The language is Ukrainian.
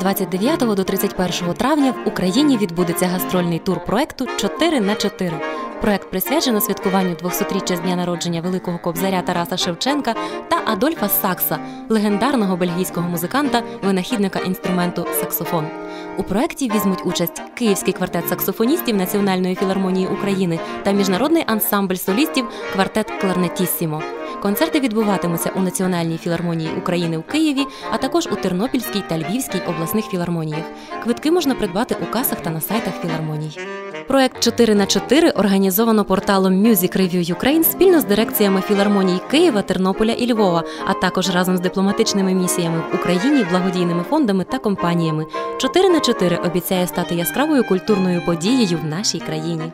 29 до 31 травня в Україні відбудеться гастрольний тур проекту 4 на 4 Проект присвячено святкуванню 200-річчя з дня народження великого кобзаря Тараса Шевченка та Адольфа Сакса, легендарного бельгійського музиканта, винахідника інструменту саксофон. У проекті візьмуть участь Київський квартет саксофоністів Національної філармонії України та міжнародний ансамбль солістів Квартет Кларнетіссімо. Концерти відбуватимуться у Національній філармонії України в Києві, а також у Тернопільській та Львівській обласних філармоніях. Квитки можна придбати у касах та на сайтах філармоній. Проект 4 на 4 організовано порталом Music Review Ukraine спільно з дирекціями філармоній Києва, Тернополя і Львова, а також разом з дипломатичними місіями в Україні, благодійними фондами та компаніями. 4 на 4 обіцяє стати яскравою культурною подією в нашій країні.